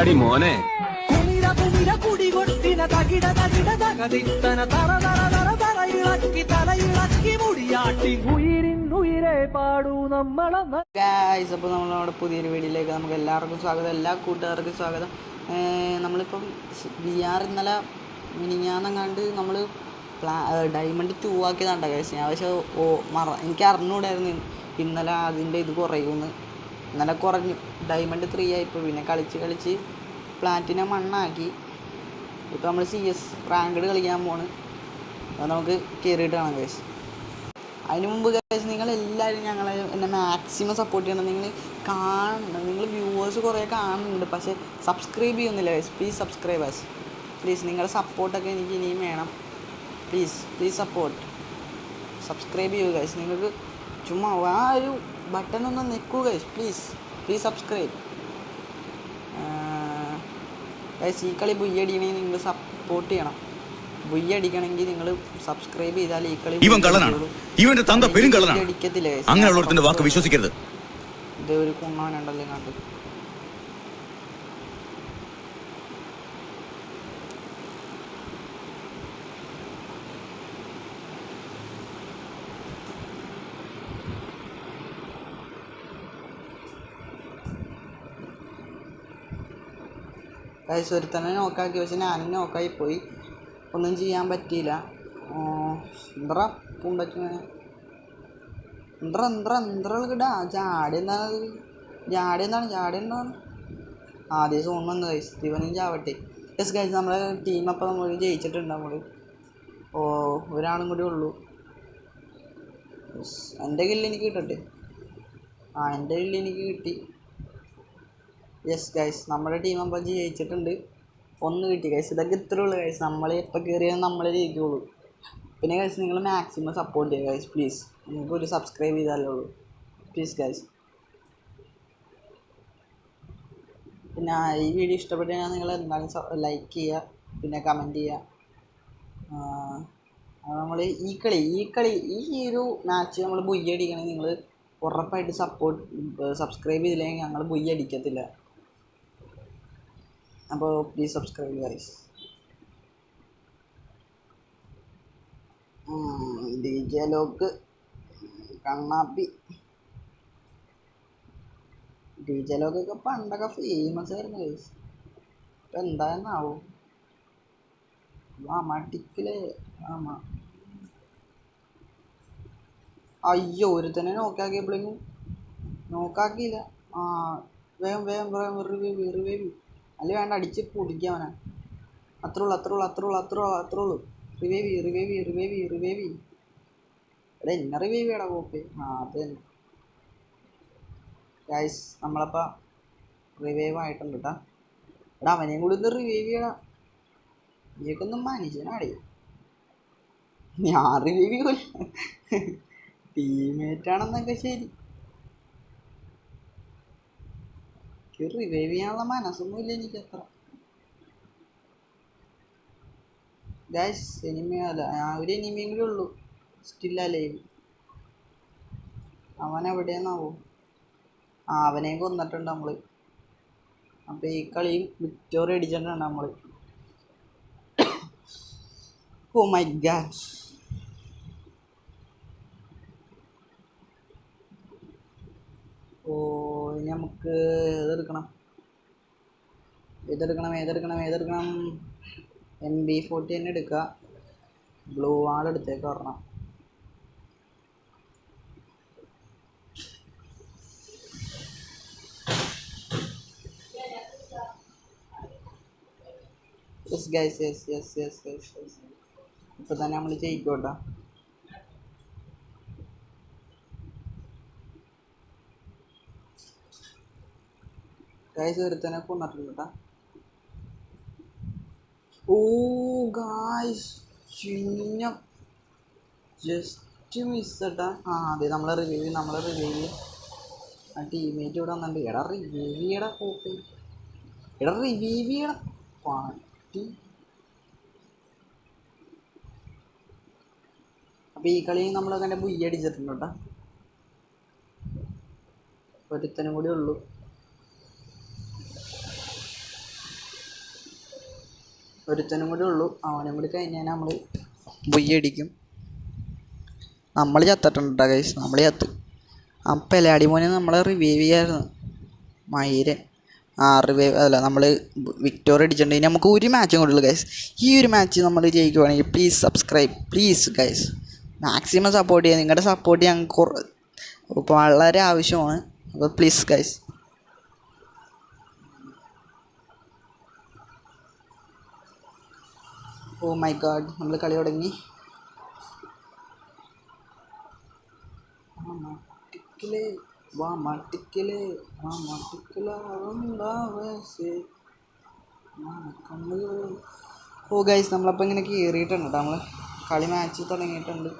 എന്താടി മോനെ. കുമിര കുമിര കുടി കൊട്ടിന തകിട തകിട തകതിത്തന തറ തറ തറ മുടിയാട്ടി. ഉയിരിൻ ഉയിരെ പാടൂ നമ്മളെ ഗായ്സ് അപ്പോൾ നമ്മൾ നമ്മുടെ പുതിയൊരു വീഡിയോയിലേക്ക് നമുക്ക് എല്ലാവർക്കും സ്വാഗതം. എല്ലാ കൂട്ടുകാർക്കും സ്വാഗതം. നമ്മളിപ്പം വി ആർ ഇന്നലെ മിനിങ്ങാന്നെങ്ങാണ്ട് നമ്മൾ പ്ലാ ഡയമണ്ട് ടൂ ആക്കിയതാണ്ട കേസ് ഞാൻ പക്ഷേ ഓ മറ എനിക്ക് അറിഞ്ഞൂടായിരുന്നു ഇന്നലെ അതിന്റെ ഇത് കുറയുമെന്ന് ഇന്നലെ കുറഞ്ഞു. ഡയമണ്ട് ത്രീ ആയിപ്പോൾ പിന്നെ കളിച്ച് കളിച്ച് പ്ലാറ്റിനം മണ്ണാക്കി ഇപ്പോൾ നമ്മൾ സി എസ് റാങ്കഡ് കളിക്കാൻ പോണ്. അത് നമുക്ക് കയറിയിട്ട് കാണാം കേസ് അതിന് മുമ്പ് കേസ് നിങ്ങൾ എല്ലാവരും ഞങ്ങളെ എന്നെ മാക്സിമം സപ്പോർട്ട് ചെയ്യണം. നിങ്ങൾ കാണണം. നിങ്ങൾ വ്യൂവേഴ്സ് കുറേ കാണുന്നുണ്ട്. പക്ഷേ സബ്സ്ക്രൈബ് ചെയ്യുന്നില്ല കേസ് പ്ലീസ് സബ്സ്ക്രൈബേഴ്സ് പ്ലീസ് നിങ്ങളുടെ സപ്പോർട്ടൊക്കെ എനിക്ക് ഇനിയും വേണം. പ്ലീസ് പ്ലീസ് സപ്പോർട്ട് സബ്സ്ക്രൈബ് ചെയ്യുക ഗൈസ് നിങ്ങൾക്ക് ചുമ്മാ ആ ഒരു ബട്ടൺ ഒന്ന് നിൽക്കൂ guys please please subscribe guys ഈ കളി ബുയ്യടിക്കണമെങ്കിൽ നിങ്ങൾ സപ്പോർട്ട് ചെയ്യണം. ബുയ്യടിക്കണമെങ്കിൽ നിങ്ങൾ സബ്സ്ക്രൈബ് ചെയ്താൽ ഈ കളി ഇവൻ കള്ളനാണ്. ഇവന്റെ തന്ത പെരും കള്ളനാണ്. അങ്ങനെയുള്ളവരുടെ വാക്ക് വിശ്വസിക്കരുത്. ഇത് ഒരു കുണ്ണാനുണ്ടല്ലോ കണ്ട് ഗൈസ് ഒരുത്തനെ നോക്കാക്കി പക്ഷെ ഞാനും നോക്കായി പോയി. ഒന്നും ചെയ്യാൻ പറ്റിയില്ല. എന്താ പൂണ്ടക്കിങ്ങനെ എന്താ എന്താ എന്താ കിടാ ചാടി എന്താണ് ചാടി എന്താണ്? ചാടി എന്താണ്? ആദ്യം സോൺ വന്നു ഗൈസ് ഇവനും ചാവട്ടെ. യെസ് ഗൈസ് നമ്മളെ ടീം അപ്പം നമ്മൾ ജയിച്ചിട്ടുണ്ട് നമ്മൾ ഓ ഒരാളും കൂടി ഉള്ളൂ. എന്റെ കില്ല് എനിക്ക് കിട്ടട്ടെ? ആ എന്റെ കില്ല് എനിക്ക് കിട്ടി. യെസ് ഗൈസ് നമ്മുടെ ടീം അപ്പം ജയിച്ചിട്ടുണ്ട്. ഒന്ന് കിട്ടി ഗൈസ് ഇതൊക്കെ ഇത്രേ ഉള്ളൂ ഗൈസ് നമ്മൾ എപ്പോൾ കയറിയാൽ നമ്മളെ ജയിക്കുള്ളൂ. പിന്നെ ഗൈസ് നിങ്ങൾ മാക്സിമം സപ്പോർട്ട് ചെയ്യുക ഗൈസ് പ്ലീസ് നിങ്ങൾക്ക് ഒരു സബ്സ്ക്രൈബ് ചെയ്താലേ ഉള്ളൂ. പ്ലീസ് ഗൈസ് പിന്നെ ഈ വീഡിയോ ഇഷ്ടപ്പെട്ട് കഴിഞ്ഞാൽ നിങ്ങൾ എന്തായാലും ലൈക്ക് ചെയ്യുക പിന്നെ കമന്റ് ചെയ്യുക നമ്മൾ ഈ കളി ഈ കളി ഈ ഒരു മാച്ച് നമ്മൾ ബുയ്യടിക്കണമെങ്കിൽ നിങ്ങൾ ഉറപ്പായിട്ട് സപ്പോർട്ട് സബ്സ്ക്രൈബ് ചെയ്തില്ലെങ്കിൽ ഞങ്ങൾ ബുയ്യ അടിക്കത്തില്ല അപ്പോൾ please subscribe guys D J lock Kannappi. D J ലോക്കൊക്കെ പണ്ടൊക്കെ ഫേമസ് ആയിരുന്നു ഗൈസ് ഇപ്പം എന്തായെന്നാവും ആ മട്ടിക്കിൽ ആമാ അയ്യോ ഒരുത്തനെ നോക്കാക്കിയപ്പോഴേക്കും നോക്കാക്കിയില്ല. ആ വേഗം വേഗം വേഗം വെറുവേ റിവൈവ് അല്ലെ വേണ്ട അടിച്ച് പൊടിക്കാവനാ അത്രേ ഉള്ളൂ അത്രേ ഉള്ളൂ അത്രേ അത്രേ അത്രേ റിവൈവ് ചെയ്യ് റിവൈവ് ചെയ്യ് റിവൈവ് ചെയ്യ് റിവൈവ് ചെയ്യ്. എടാ എന്നെ റിവൈവ് ചെയ്യടാ കോപ്പി ആ അത് തന്നെ. ഗൈസ് നമ്മളപ്പോൾ റിവൈവ് ആയിട്ടുണ്ട് കേട്ടോ എടാ അവനെയും കൂടി ഒന്ന് റിവൈവ് ചെയ്യടാ. നീക്കൊന്നും മനുഷ്യനാടി. ഞാൻ റിവൈവ് ചെയ്യൂല. ടീമേറ്റാണെന്നൊക്കെ ശരി. റിവൈവ് ചെയ്യാനുള്ള എനിക്ക് അത്ര ഗൈസ് എനിമി അല്ല ആ ഒരു എനിമിയും കൂടെ ഉള്ളൂ സ്റ്റില്ല ലൈവ് അവൻ എവിടെയാന്നാവോ ആ അവനെയും കൊന്നിട്ടുണ്ട് നമ്മൾ അപ്പോൾ ഈ കളിയും വിക്ടോറി അടിച്ചിട്ടുണ്ട് നമ്മൾ ഓ മൈ ഗാഡ് ഓ ഇനി നമുക്ക് ഏതെടുക്കണം ഏതെടുക്കണം ഏതെടുക്കണം ഏതെടുക്കണം. എം ബി ഫോർട്ടി തന്നെ എടുക്കുക ബ്ലൂ വാൾ എടുത്തേക്ക് ഒരെണ്ണം. Yes guys yes yes yes yes yes ഇപ്പം തന്നെ നമ്മൾ ജയിക്കോട്ടോ. ഗൈസ് ഒരുത്തനെ കൊന്നിട്ടുണ്ട് കേട്ടോ. ഓ ഗായ്സ് ചിഹ്നം ജസ്റ്റ് മിസ് കേട്ടാ ആ അതെ നമ്മളെ റിവ്യൂ നമ്മളെ റിവ്യൂ ആ ടീമേറ്റ് ഇവിടെ വന്നിട്ടുണ്ട്. എടാ റിവ്യൂടെ കോപ്പി എടാ റിവ്യൂടെ പാട്ടി അപ്പോൾ ഈ കളി നമ്മൾ അങ്ങനെ ബുയ്യ അടിച്ചിട്ടുണ്ട് കേട്ടോ ഒരുത്തനും കൂടി ഉള്ളൂ. ഒരുത്തനും കൂടി ഉള്ളൂ. അവനും കൂടി കഴിഞ്ഞാൽ നമ്മൾ ബുയ്യടിക്കും. നമ്മൾ ചത്തിട്ടുണ്ട് ഗൈസ് നമ്മൾ ചത്ത്. ആ പെലാടി മോനെ നമ്മളെ റിവൈവ് ചെയ്യായിരുന്നു. മയിരൻ. ആ റിവൈവ് അല്ല നമ്മൾ വിക്ടോറി അടിച്ചിട്ടുണ്ട്. ഇനി നമുക്ക് ഒരു മാച്ചും കൂടെ ഉള്ളൂ ഗൈസ് ഈ ഒരു മാച്ച് നമ്മൾ ജയിക്കുവാണെങ്കിൽ please subscribe please guys maximum support ചെയ്യുക നിങ്ങളുടെ സപ്പോർട്ട് ഞങ്ങൾക്ക് വളരെ ആവശ്യമാണ്. അപ്പോൾ please guys oh my god നമ്മൾ കളി തുടങ്ങി. വാ മട്ടിക്കലാവേ ഓ ഗൈസ് നമ്മളപ്പോൾ ഇങ്ങനെ കയറിയിട്ടുണ്ട് നമ്മൾ കളി മാച്ച് തുടങ്ങിയിട്ടുണ്ട്.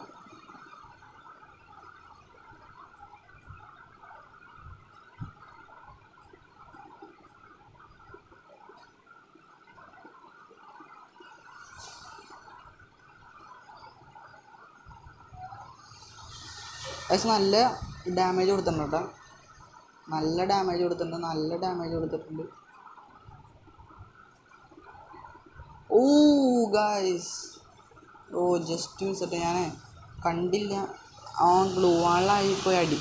പക്ഷെ നല്ല ഡാമേജ് കൊടുത്തിട്ടുണ്ട് കേട്ടോ നല്ല ഡാമേജ് കൊടുത്തിട്ടുണ്ട് നല്ല ഡാമേജ് കൊടുത്തിട്ടുണ്ട്. ഓ ഗായ്സ് ഓ ജസ്റ്റ് മിസ്സട്ടെ ഞാൻ കണ്ടില്ല. ആ ഗ്ലൂ വാളായി പോയി അടി.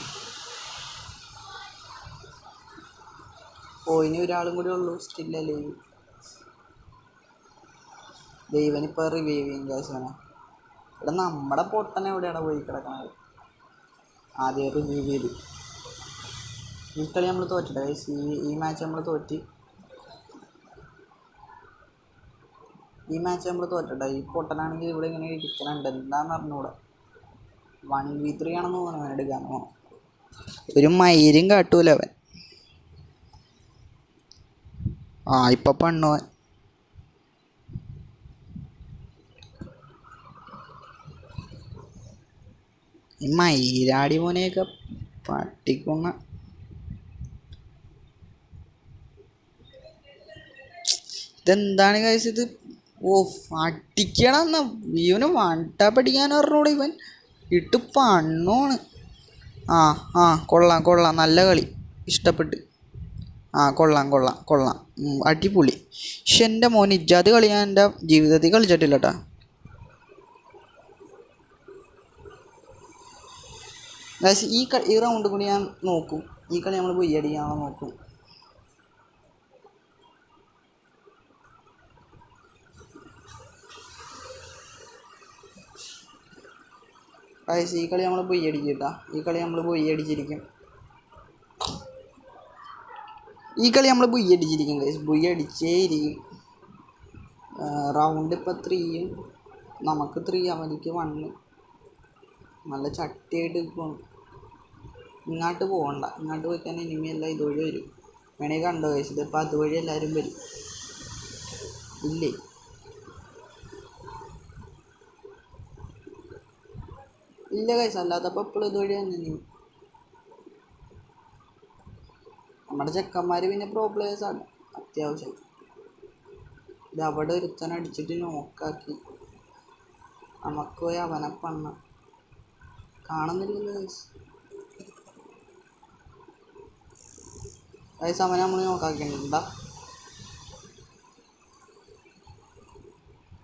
ഓ ഇനി ഒരാളും കൂടി ഉള്ളൂ. സ്റ്റില്ല ലീവ് ദൈവനിപ്പോൾ റിവൈവ് ചെയ്യും അവനെ. ഇവിടെ നമ്മുടെ പൊട്ടൻ എവിടെയാണ് പോയി കിടക്കണത്? ആദ്യം റിവ്യൂ ചെയ്ത് ഈ കളി നമ്മൾ തോറ്റിട്ട്? സി ഈ മാച്ച് നമ്മൾ തോറ്റി. ഈ മാച്ച് നമ്മൾ തോറ്റട്ടെ? ഈ പൊട്ടനാണെങ്കിൽ ഇവിടെ ഇങ്ങനെ ഇരിക്കണുണ്ട്. എന്താണെന്ന് അറിഞ്ഞൂടെ. വൺ വി ത്രീ ആണെന്ന് തോന്നുന്നു അവൻ എടുക്കാൻ ഒരു മയിലും കാട്ടൂല അവൻ. ആ ഇപ്പം പണ്ണുവൻ. ഈ മയിലാടി മോനെയൊക്കെ പട്ടിക്കുന്ന. ഇതെന്താണ് കഴിച്ച ഇത്? ഓ അടിക്കണം ഇവന് വണ്ട പഠിക്കാൻ പറഞ്ഞൂടെ ഇവൻ. ഇട്ട് പണ്ണോണ്. ആ ആ കൊള്ളാം കൊള്ളാം. നല്ല കളി. ഇഷ്ടപ്പെട്ട്. ആ കൊള്ളാം കൊള്ളാം കൊള്ളാം. അടിപൊളി. പക്ഷെ എന്റെ മോൻ ഇജ്ജാതി കളി ഞാൻ എന്റെ ജീവിതത്തിൽ കളിച്ചിട്ടില്ല കേട്ടോ ഗൈസ് ഈ ഈ റൗണ്ട് കൂടി ഞാൻ നോക്കും. ഈ കളി നമ്മൾ പോയി അടിക്കാൻ നോക്കും. ഗൈസ് ഈ കളി നമ്മൾ പോയി അടിക്കും കേട്ടോ. ഈ കളി നമ്മൾ പോയി അടിച്ചിരിക്കും. ഈ കളി നമ്മൾ ബുയ്യ അടിച്ചിരിക്കും ഗൈസ് ബുയ്യ അടിച്ചേ ഇരിക്കും. റൗണ്ട് ഇപ്പോൾ ത്രീയും നമുക്ക് ത്രീ അവനിക്ക് വണ്ണ് നല്ല ചട്ടിയായിട്ട് പോകണം ഇങ്ങോട്ട് പോകണ്ട ഇങ്ങോട്ട് പോയി തന്നെ ഇനിമയെല്ലാം ഇതുവഴി വരും. വേണമെങ്കിൽ കണ്ടോ കഴിച്ചു ഇതിപ്പോൾ അതുവഴി എല്ലാവരും വരും. ഇല്ലേ? ഇല്ല കൈസ് അല്ലാത്തപ്പോൾ എപ്പോഴും ഇതുവഴി തന്നെ നീ നമ്മുടെ ചെക്കന്മാർ പിന്നെ പ്രോ ആണ്. അത്യാവശ്യം. ഇത് അവിടെ ഒരുത്തൻ അടിച്ചിട്ട് നോക്കാക്കി നമുക്ക് പോയി അവനെ പണ്ണ. കാണുന്നില്ലല്ലോ ഗൈസ് ഗൈസ് സമയം നമ്മൾ നോക്കാക്കിയിട്ടുണ്ടാ.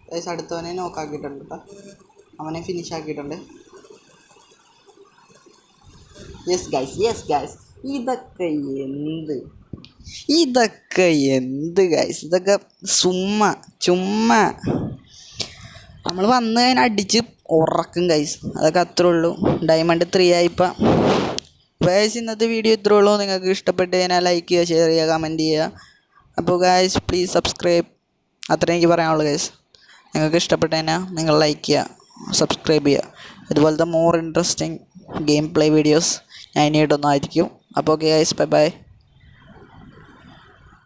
ഗൈസ് അടുത്തവനെ നോക്കാക്കിയിട്ടുണ്ട് കേട്ടോ അവനെ ഫിനിഷ് ആക്കിയിട്ടുണ്ട്. യെസ് ഗൈസ് യെസ് ഗൈസ് ഇതൊക്കെ എന്ത്? ഇതൊക്കെ എന്ത് ഗൈസ് ഇതൊക്കെ സുമ്മ ചുമ്മാ. നമ്മൾ വന്ന് കഴിഞ്ഞാൽ അടിച്ച് ഉറക്കും ഗൈസ് അതൊക്കെ അത്രേ ഉള്ളൂ. ഡയമണ്ട് ത്രീ ആയിപ്പം. ഗൈസ് ഇന്നത്തെ വീഡിയോ ഇത്രേ ഉള്ളൂ. നിങ്ങൾക്ക് ഇഷ്ടപ്പെട്ട് കഴിഞ്ഞാൽ ലൈക്ക് ചെയ്യുക ഷെയർ ചെയ്യുക കമന്റ് ചെയ്യുക. അപ്പോൾ ഗായ്സ് പ്ലീസ് സബ്സ്ക്രൈബ് അത്രേ എനിക്ക് പറയാനുള്ളൂ ഗൈസ് നിങ്ങൾക്ക് ഇഷ്ടപ്പെട്ട് കഴിഞ്ഞാൽ നിങ്ങൾ ലൈക്ക് ചെയ്യുക സബ്സ്ക്രൈബ് ചെയ്യുക. ഇതുപോലത്തെ more interesting game play videos ഞാൻ ഇനിയിട്ടൊന്നായിരിക്കും അപ്പോൾ ഓക്കെ ഗൈസ് ബൈ ബൈ